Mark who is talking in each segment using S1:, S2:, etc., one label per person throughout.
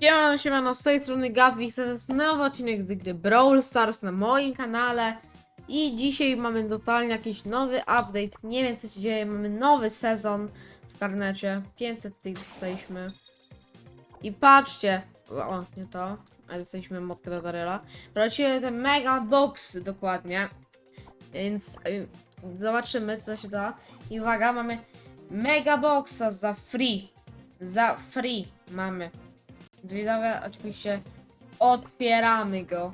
S1: Siemano, siemano, z tej strony Gawik, to jest nowy odcinek z gry Brawl Stars na moim kanale. I dzisiaj mamy totalnie jakiś nowy update, nie wiem co się dzieje, mamy nowy sezon w karnecie, 500 tych dostaliśmy. I patrzcie, o nie to, ale dostaliśmy motkę do Daryla, wróciły te mega boxy dokładnie, więc y, zobaczymy co się da. I uwaga, mamy mega boxa za free, za free mamy. Widzowie, oczywiście otwieramy go.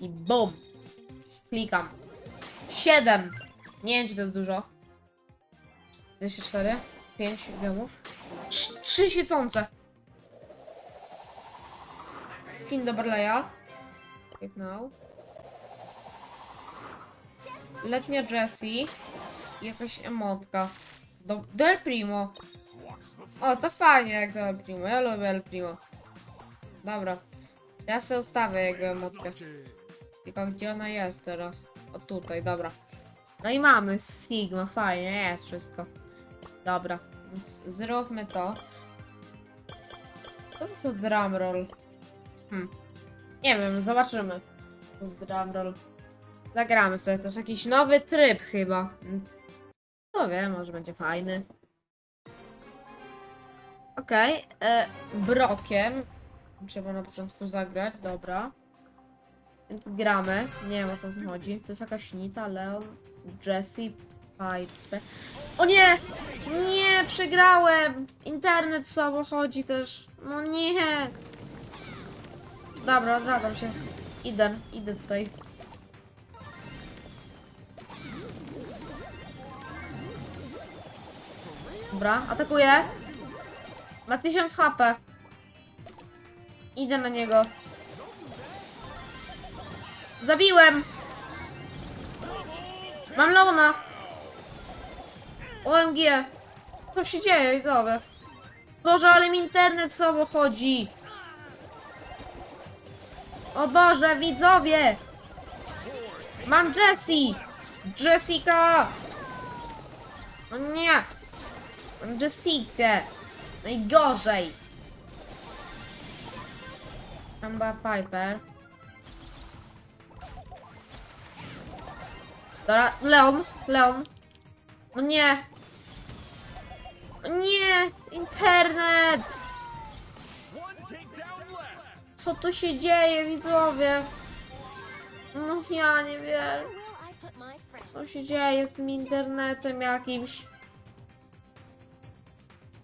S1: I BUM! Klikam. 7! Nie wiem, czy to jest dużo. 24, 5 gramów. 3 świecące. Skin do Barleya. Now. Letnia Jessie. Jakaś emotka. Do Del Primo. O, to fajnie jak to El Primo. Ja lubię El Primo. Dobra. Ja sobie ustawię jego emotkę. Tylko gdzie ona jest teraz? O tutaj, dobra. No i mamy Sigma, fajnie, jest wszystko. Dobra, więc zróbmy to. Co to jest drumroll? Hmm. Nie wiem, zobaczymy. To jest drumroll. Zagramy sobie, to jest jakiś nowy tryb chyba. No wiem, może będzie fajny. Okej, e, Brokiem. Trzeba na początku zagrać, dobra. Gramy. Nie wiem o co tu chodzi. To jest jakaś Nita, Leon, Jessie, Piper. O nie! Nie, przegrałem! Internet słabo chodzi też. No nie! Dobra, odradzam się. Idę, idę tutaj. Dobra, atakuję. Ma 1000 HP. Idę na niego. Zabiłem! Mam Lona! OMG! Co się dzieje, widzowie? Boże, ale mi internet sobą chodzi! O Boże, widzowie! Mam Jessie! Jessica! O nie! Mam Jessikę! Najgorzej! Tam była Piper. Dobra, Leon, Leon. No nie. O nie, internet. Co tu się dzieje, widzowie? No ja nie wiem. Co się dzieje z tym internetem jakimś?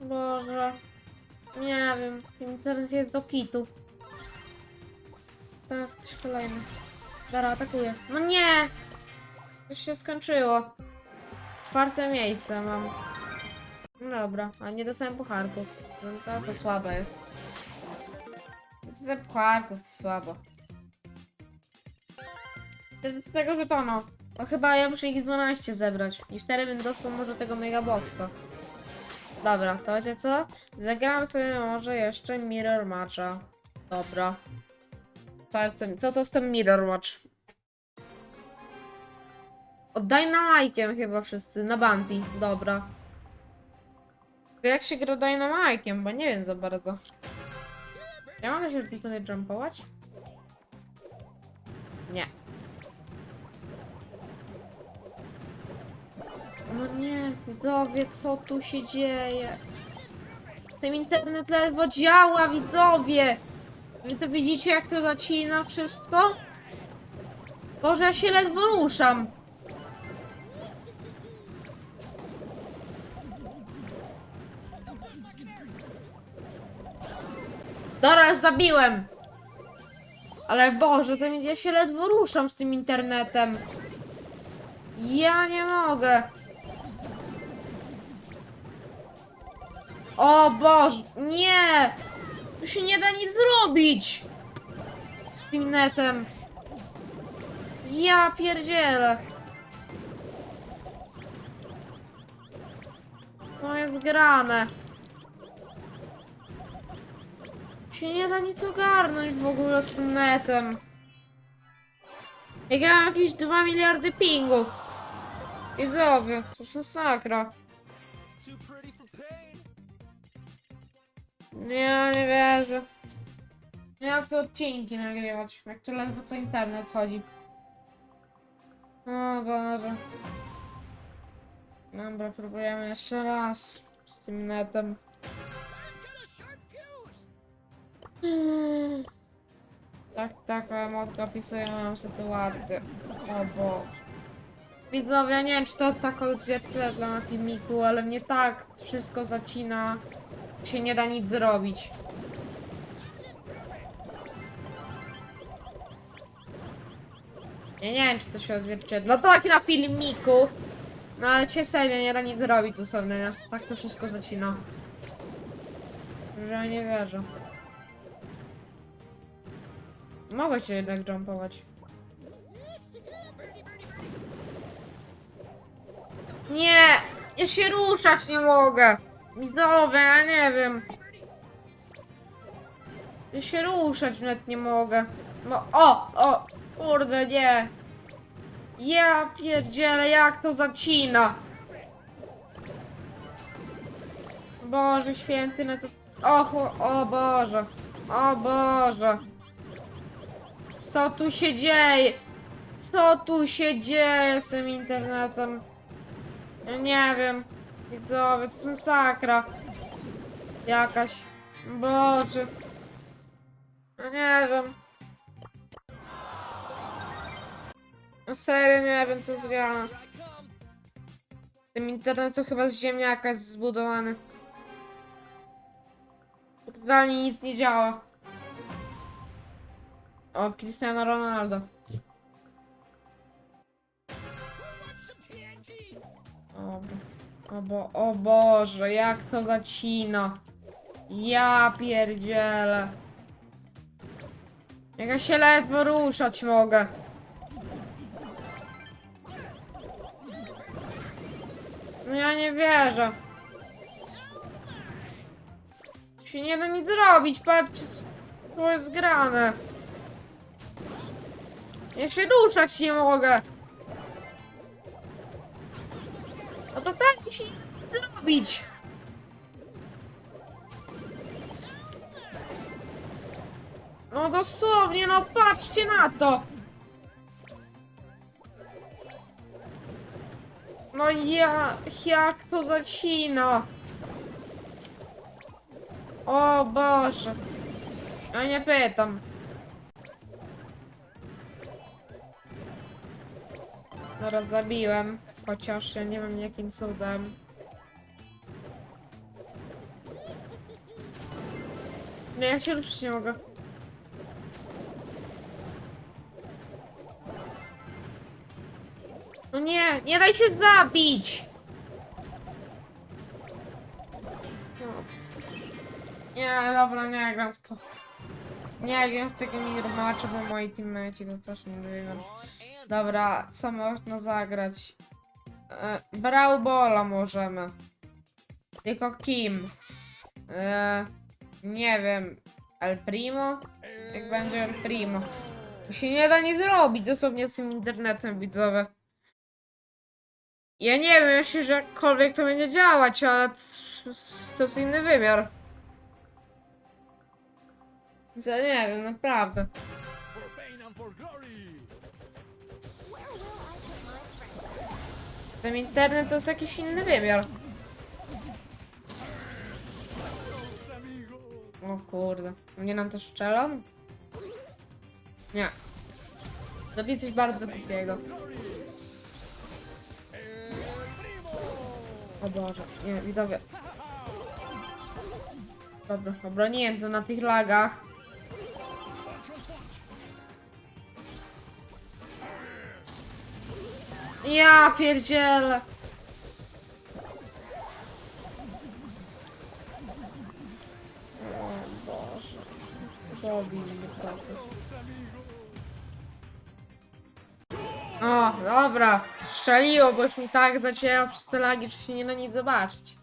S1: Boże. Nie wiem, internet jest do kitu. Teraz ktoś kolejny. Dara, atakuje. No nie! Już się skończyło. Czwarte miejsce mam. No dobra, a nie dostałem pucharków. No to, to słabe jest. Ze pucharków to słabo. Z tego żetonu. No chyba ja muszę ich 12 zebrać. I wtedy bym dostał może tego megaboxa. Dobra, to wiecie co? Zagram sobie może jeszcze Mirror Matcha. Dobra. Co, jest tym, co to z tym Mirror Match? Oddaj na Majkiem chyba wszyscy, na Bounty. Dobra. Jak się gra Dynamike'iem, bo nie wiem za bardzo. Ja mogę się tutaj jumpować? Nie. No nie, widzowie, co tu się dzieje? Ten internet ledwo działa, widzowie! Wy to widzicie, jak to zacina wszystko? Boże, ja się ledwo ruszam. Dobra, już zabiłem. Ale Boże, to ja się ledwo ruszam z tym internetem. Ja nie mogę. O Boże, nie! Tu się nie da nic zrobić! Z tym netem. Ja pierdzielę. To jest grane. Się nie da nic ogarnąć w ogóle z tym netem. Jak ja mam jakieś 2 miliardy pingu. Widzowie, to jest masakra. Ja nie wierzę. Jak to odcinki nagrywać? Jak to ledwo co internet chodzi. O Boże. Dobra, próbujemy jeszcze raz z tym netem. Tak, taka emotka opisuje moją sytuację. O Boże. Widzowie, nie wiem czy to tak odzwierciedla na filmiku, ale mnie tak wszystko zacina, się nie da nic zrobić. Ja nie wiem czy to się odzwierciedla, to tak na filmiku. No ale cię serio nie da nic zrobić dosłownie, nie? Tak to wszystko zacina. Że ja nie wierzę. Mogę się jednak jumpować. Nie! Ja się ruszać nie mogę! Widzowie, ja nie wiem. Ja się ruszać nawet nie mogę. No, o, o, kurde, nie. Ja pierdzielę, jak to zacina. Boże święty, no to... O, o Boże. O Boże. Co tu się dzieje? Co tu się dzieje z tym internetem? Ja nie wiem. Widzowie, to jest masakra. Jakaś. Boże. Ja nie wiem. No serio nie wiem co jest grane. Tym internetu chyba z ziemniaka jest zbudowany. Totalnie nic nie działa. O, Cristiano Ronaldo. O, o, bo, o Boże, jak to zacina. Ja pierdzielę. Jak ja się ledwo ruszać mogę. No ja nie wierzę. Tu się nie da nic zrobić, patrzcie, co jest grane. Ja się ruszać nie mogę. To mi się nie zrobić. No dosłownie, no patrzcie na to. No ja, jak to zacina. O Boże. Ja nie pytam. Dobra, zabiłem. Chociaż ja nie wiem jakim cudem. Nie, ja się ruszyć nie mogę. No nie, nie daj się zabić! No. Nie, dobra, nie gram w to. Nie gram w tego mirmacza, bo moi teammate to też nie lubią. Dobra, co można zagrać? E, Brawl Balla możemy. Tylko kim? E, nie wiem. El Primo? Jak będzie El Primo? To się nie da nic zrobić dosłownie z tym internetem widzowe. Ja nie wiem, myślę, że jakkolwiek to będzie działać, ale to jest inny wymiar. Ja nie wiem, naprawdę. Ten internet to jest jakiś inny wymiar. O kurde. Nie nam to strzelą? Nie. Zrobię coś bardzo głupiego. O Boże, nie, widowie. Dobra, obroniłem to na tych lagach. Ja pierdzielę. O Boże. Zabij mnie kogoś. O, dobra. Strzeliło, bo już mi tak zacięło przez te lagi, że się nie da nic zobaczyć.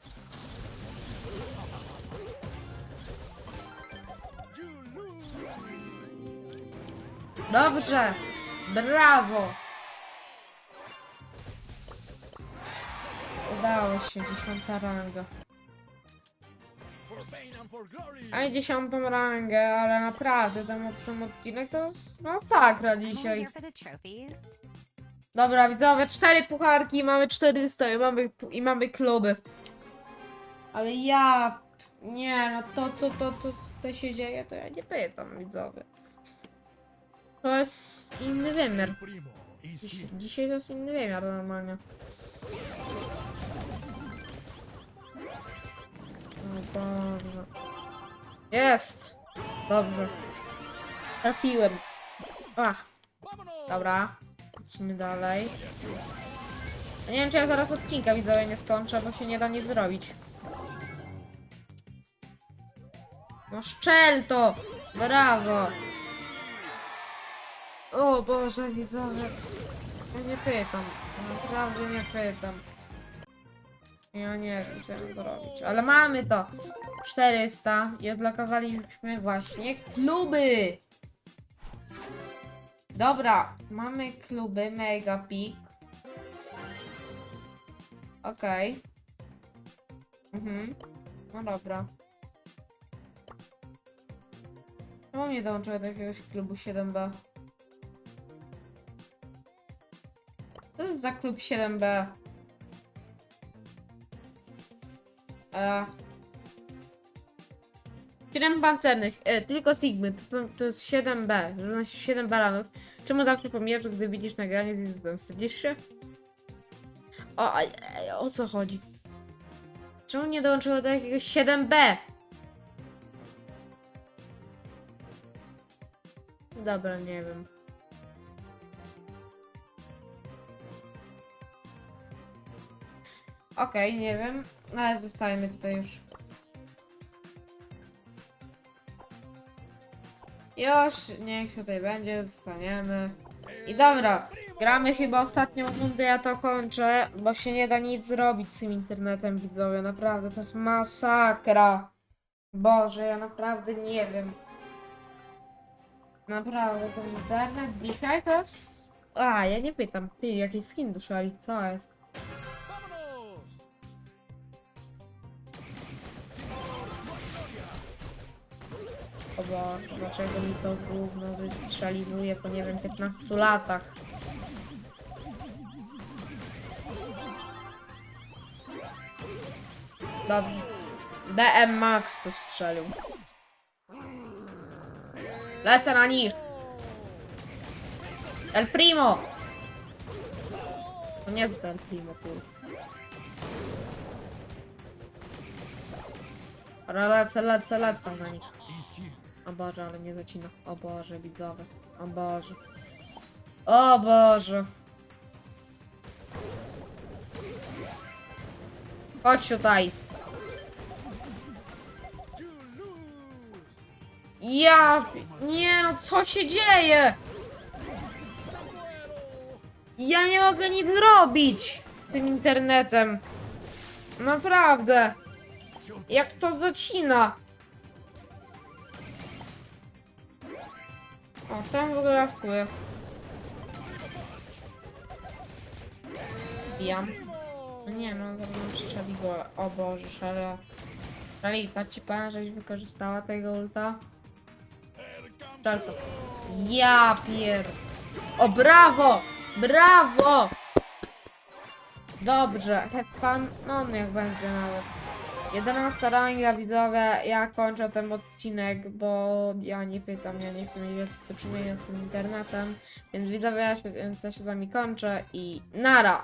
S1: Dobrze. Brawo. Udało się, dziesiąta ranga. A i dziesiątą rangę, ale naprawdę ten, ten odcinek to jest masakra dzisiaj. Dobra, widzowie, cztery pucharki, mamy 400 i mamy, i mamy kluby. Ale ja... Nie, no to, co to, to, to się dzieje, to ja nie pytam, widzowie. To jest inny wymiar. Dziś, dzisiaj to jest inny wymiar normalnie. O Boże. Jest! Dobrze. Trafiłem. Ach, dobra. Lecimy dalej. Nie wiem, czy ja zaraz odcinka widzowie nie skończę, bo się nie da nic zrobić. No szczel to! Brawo! O Boże, widzowie. Ja nie pytam. Naprawdę nie pytam. Ja nie wiem, co mam zrobić. Ale mamy to. 400 i odblokowaliśmy właśnie kluby. Dobra, mamy kluby Mega Peak. Okej. Mhm. No dobra. Czemu nie dołączyłem do jakiegoś klubu 7B? Co to jest za klub 7B? E... 7 pancernych, e, tylko Sigmy, to, to jest 7B, że znaczy 7 baranów. Czemu zawsze pomijasz, gdy widzisz nagranie z Izbem? Wstydzisz się? O, a, o co chodzi? Czemu nie dołączyło do jakiegoś 7B? Dobra, nie wiem. Okej, nie wiem, No, ale zostajemy tutaj już. Już, niech tutaj będzie, zostaniemy. I dobra, gramy chyba ostatnią rundę, ja to kończę, bo się nie da nic zrobić z tym internetem, widzowie, naprawdę, to jest masakra. Boże, ja naprawdę nie wiem. Naprawdę, ten internet dzisiaj to jest... A, ja nie pytam, ty, jakiś skin duszali, co jest? Boże, dlaczego mi to gówno wystrzeliwuje po nie wiem 15 latach? Dobrze. DM Max to strzelił. Lecę na nich. El Primo! To nie jest El Primo, kur. Lecę, lecę, lecę na nich. O Boże, ale mnie zacina. O Boże, widzowie. O Boże. O Boże. Chodź tutaj. Ja... Nie no, co się dzieje? Ja nie mogę nic zrobić z tym internetem. Naprawdę. Jak to zacina. O, tam w ogóle wpływ. Bijam. No nie no, zaraz nam strzeli go. O Boże, szale. Szali, patrzcie pan, żeś wykorzystała tego ulta. Szal to. Ja pier... O, brawo! Brawo! Dobrze, fun. No, niech będzie nawet. 11 ranga widzowie, ja kończę ten odcinek, bo ja nie pytam, ja nie chcę mieć więcej do czynienia z tym internetem. Więc widzowie, ja się, się z wami kończę i nara!